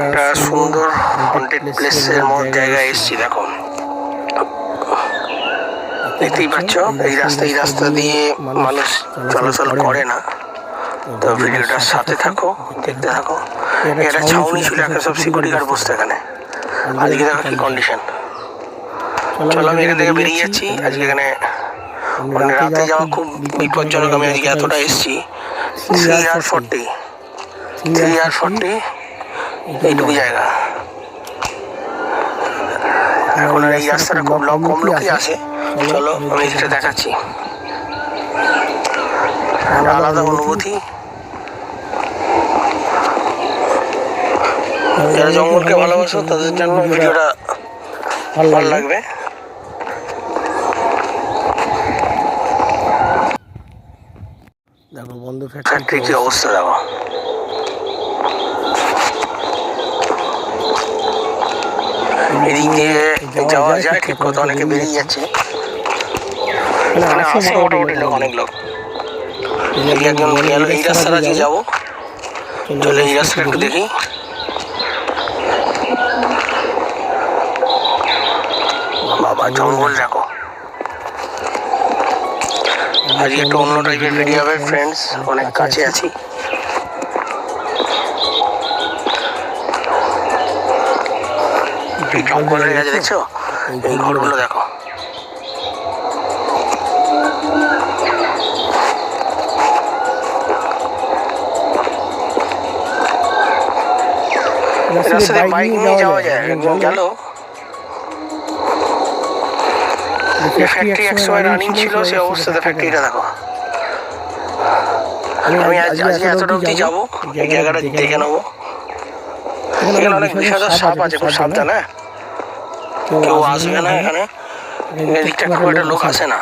একটা সুন্দর হন্টেড প্লেসের মতো জায়গায় এসেছি। দেখো। দেখতেই পাচ্ছ এই রাস্তা এই রাস্তা দিয়ে মানুষ চলাচল করে না। তো ভিডিওটার সাথে থাকো দেখতে থাকো। এটা ছাউনি ছিল একটা সব সিকিউরিটি গার্ড বসতো এখানে। আজকে দেখো কি কন্ডিশন চলো আমি এখান থেকে বেরিয়ে যাচ্ছি। আজকে এখানে মানে রাতে যাওয়া খুব বিপজ্জনক আমি আজকে এতটা এসেছি। থ্রি আর ফোরটি থ্রি আর ফোরটি এইটুকু জায়গা। এখন এই রাস্তাটা খুব কম লোকই আসে। চলো আমি সেটা দেখাচ্ছি। আলাদা অনুভূতি। যারা জঙ্গলকে ভালোবাসো তাদের জন্য ভিডিওটা ভালো লাগবে। দেখো বন্ধ ফ্যাক্টরি কি অবস্থা দেখো। এদিক যাওয়া যায় ঠিক কথা অনেকে বেরিয়ে যাচ্ছে। মানে আসে মোটামুটি লোক অনেক লোক। একজন গেল এই রাস্তাটা যাব। চলে এই রাস্তাটা একটু দেখি। বাবা জঙ্গল দেখো। আজকে একটু অন্য টাইপের ভিডিও হবে ফ্রেন্ডস অনেক কাছে আছি। জঙ্গল হয়ে গেছে দেখছ? এই ঘরগুলো দেখো। রাস্তা দিয়ে বাইক নিয়ে যাওয়া যায়। গেল। ফ্যাক্টরি একসময় রানিং ছিল সে অবস্থাতে ফ্যাক্টরিটা দেখো। আমি আজ আজকে এতটা অব্দি যাব? এই জায়গাটা দেখে নেব। এখানে অনেক বিষাদার সাপ আছে খুব সাবধানে। কেউ আসবে না এখানে? এদিকটা খুব একটা লোক আসে না?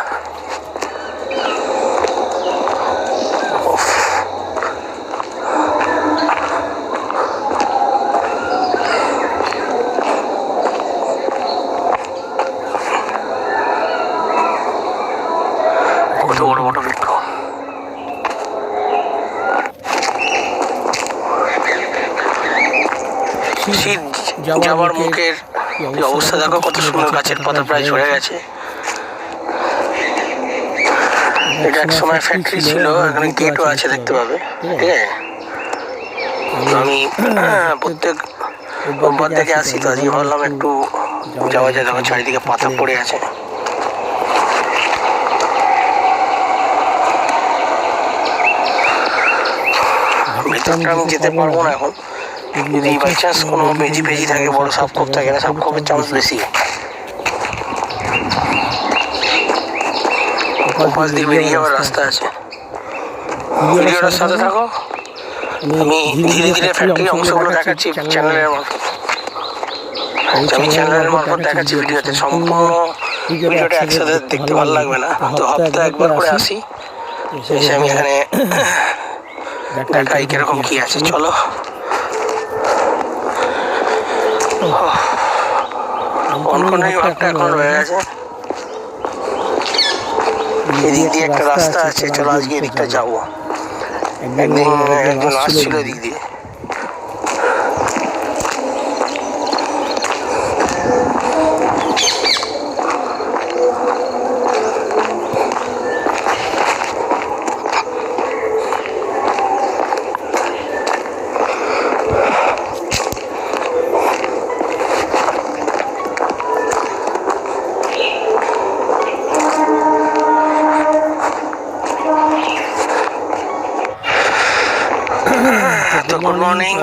বড় বড় বৃক্ষ? শীত যাবার মুখের অবস্থা? দেখো কত সুন্দর গাছের পাতা প্রায় ঝরে গেছে। এটা এক সময় ফ্যাক্টরি ছিল, এখানে গেটও আছে দেখতে পাবে, ঠিক আছে? আমি, প্রত্যেক রোববার থেকে আসি তো, আজকে ভাবলাম একটু যাওয়া যায়, দেখো চারিদিকে পাতা পড়ে আছে। ভেতরটা আমি যেতে পারব না এখন। যদি বাই চান্স কোনো বেজি ফেজি থাকে বড় সাপ খোপ থাকে না সাপ খোপের চান্স বেশি। ওপাশ দিয়ে বেরিয়ে যাওয়ার রাস্তা আছে। ভিডিওটার সাথে থাকো। আমি ধীরে ধীরে ফ্যাক্টরি অংশগুলো দেখাচ্ছি চ্যানেলের মারফত আমি চ্যানেলের মারফত দেখাচ্ছি ভিডিওতে সম্পূর্ণ ভিডিওটা একসাথে দেখতে ভালো লাগবে না। তো হপ্তাহে একবার করে আসি। এসে আমি এখানে দেখাই কীরকম কি আছে চলো। কনকনাই ভাবটা এখন রয়ে গেছে। এদিক দিয়ে একটা রাস্তা আছে চলো আজকে এদিকটা যাব। একদিন একজন আসছিল এদিক দিয়ে।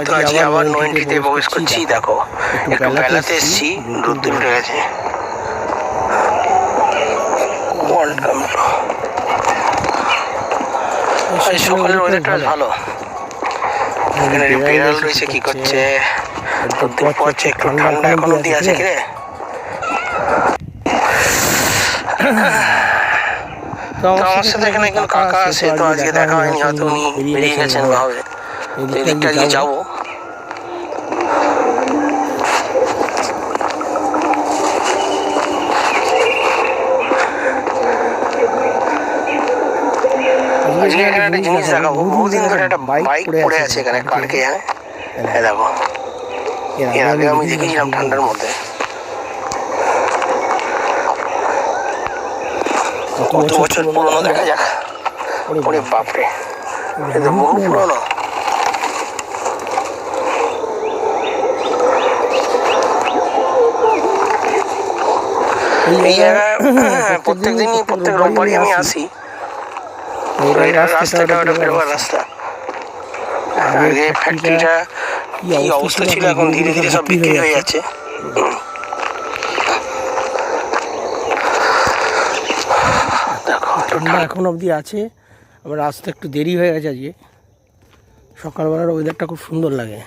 তো আজকে আবার নয়েন্টিতে প্রবেশ করছি দেখো। একটু বেলাতে এসছি রোদ্দুর উঠে গেছে। ওয়েলকাম সকালের ওয়েদারটা ভালো। এখানে বিড়াল রয়েছে কি করছে? রোদ্দুর পড়ছে একটু ঠান্ডা এখন অব্দি আছে কি রে তো আমার সাথে এখানে একজন কাকা আছে তো আজকে দেখা হয়নি হয়তো উনি বেরিয়ে গেছেন বা হবে তো এদিকটা দিয়ে যাব। এখানে একটা জিনিস দেখাবো বহুদিন ধরে একটা বাইক পড়ে আছে এখানে কালকে হ্যাঁ? দেখো। এর আগে আমি দেখেছিলাম ঠান্ডার মধ্যে। কত বছর পুরনো দেখা যাক। ওরে বাপরে। এটা বহু পুরনো। এই জায়গায় প্রত্যেক দিনই প্রত্যেক রোববারই আমি আসি। তো রাস্তাটা ওটা বেরোবার রাস্তা আগে ফ্যাক্টরিটা কি অবস্থা ছিল এখন ধীরে ধীরে সব বিক্রি হয়ে যাচ্ছে। দেখো ঠান্ডা। এখন অবধি আছে আবার আসতে একটু দেরি হয়ে গেছে আজকে। সকালবেলার ওয়েদারটা খুব সুন্দর লাগে।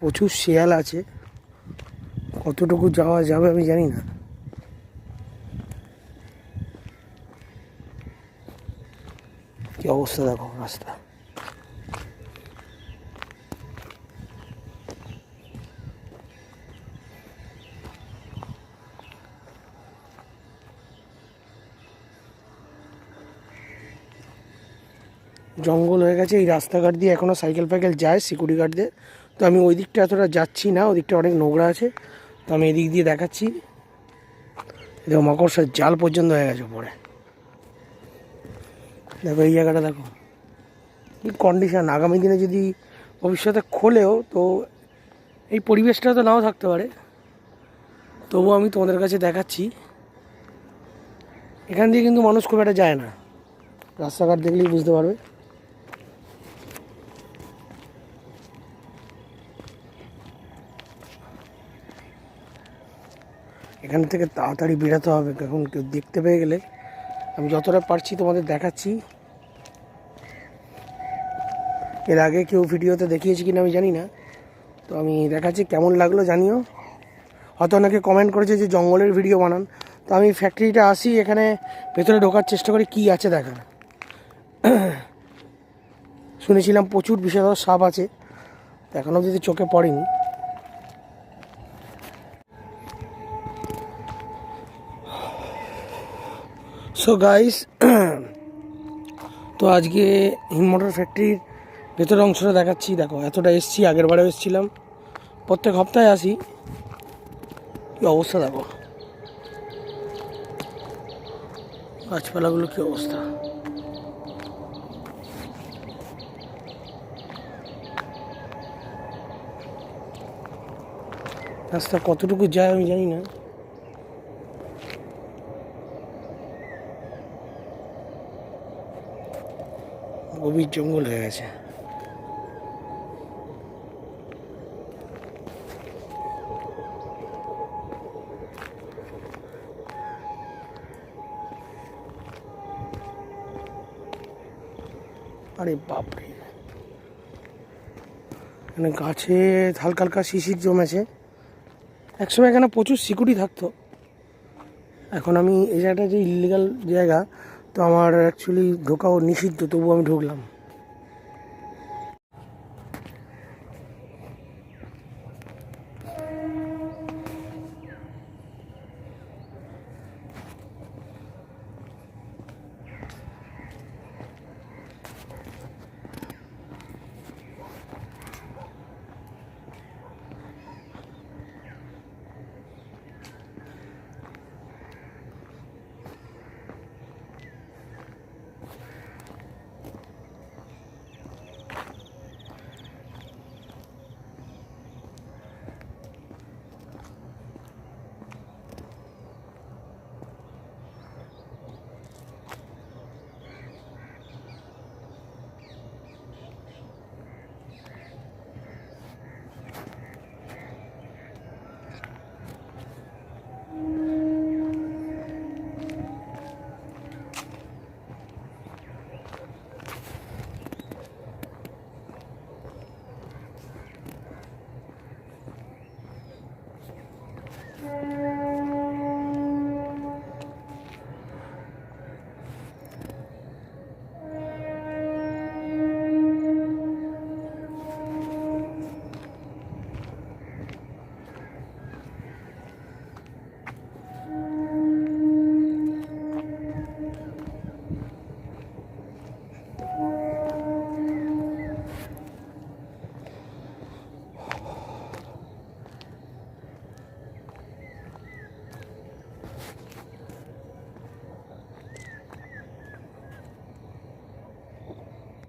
প্রচুর শেয়াল আছে। কতটুকু যাওয়া যাবে আমি জানি না। কি অবস্থা দেখো রাস্তা। জঙ্গল হয়ে গেছে, এই রাস্তাঘাট দিয়ে এখনও সাইকেল ফাইকেল যায়, সিকিউরিটি গার্ড দিয়ে তো আমি ওই দিকটা এতটা যাচ্ছি না, ওই দিকটা অনেক নোংরা আছে। তো আমি এদিক দিয়ে দেখাচ্ছি। দেখো মাকড়সার জাল পর্যন্ত হয়ে গেছে পরে দেখো এই জায়গাটা দেখো। কি কন্ডিশন আগামী দিনে যদি ভবিষ্যতে খোলেও তো এই পরিবেশটা তো নাও থাকতে পারে। তবুও আমি তোমাদের কাছে দেখাচ্ছি। এখান দিয়ে কিন্তু মানুষ খুব একটা যায় না। রাস্তাঘাট দেখলেই বুঝতে পারবে। এখান থেকে তাড়াতাড়ি বেরোতে হবে, এখন কেউ দেখতে পেয়ে গেলে। আমি যতটা পারছি তোমাদের দেখাচ্ছি। এর আগে কেউ ভিডিওতে দেখিয়েছি কিনা আমি জানি না। তো আমি দেখাচ্ছি কেমন লাগল জানিও। হয়তো অনেকে কমেন্ট করেছে যে জঙ্গলের ভিডিও বানান। তো আমি ফ্যাক্টরিটা আসি, এখানে ভেতরে ঢোকার চেষ্টা করি কি আছে দেখার। শুনেছিলাম প্রচুর বিষধর সাপ আছে। এখনও যদি চোখে পড়েনি। সো গাইস তো আজকে হিমমোটর ফ্যাক্টরির ভেতরের অংশটা দেখাচ্ছি। দেখো, এতটা এসছি, আগের বারেও এসেছিলাম। প্রত্যেক সপ্তাহে আসি। কি অবস্থা, দেখো। গাছপালাগুলো কি অবস্থা? রাস্তা কতটুকু যায় আমি জানি না। গভীর জঙ্গল হয়ে গেছে। আরে বাপরে। এখানে গাছে হালকা হালকা শিশির জমেছে। একসময় এখানে প্রচুর সিকিউরিটি থাকতো। এখন আমি এই জায়গাটা যে ইলিগাল জায়গা তো আমার অ্যাকচুয়ালি ঢোকাও নিষিদ্ধ তবু আমি ঢুকলাম।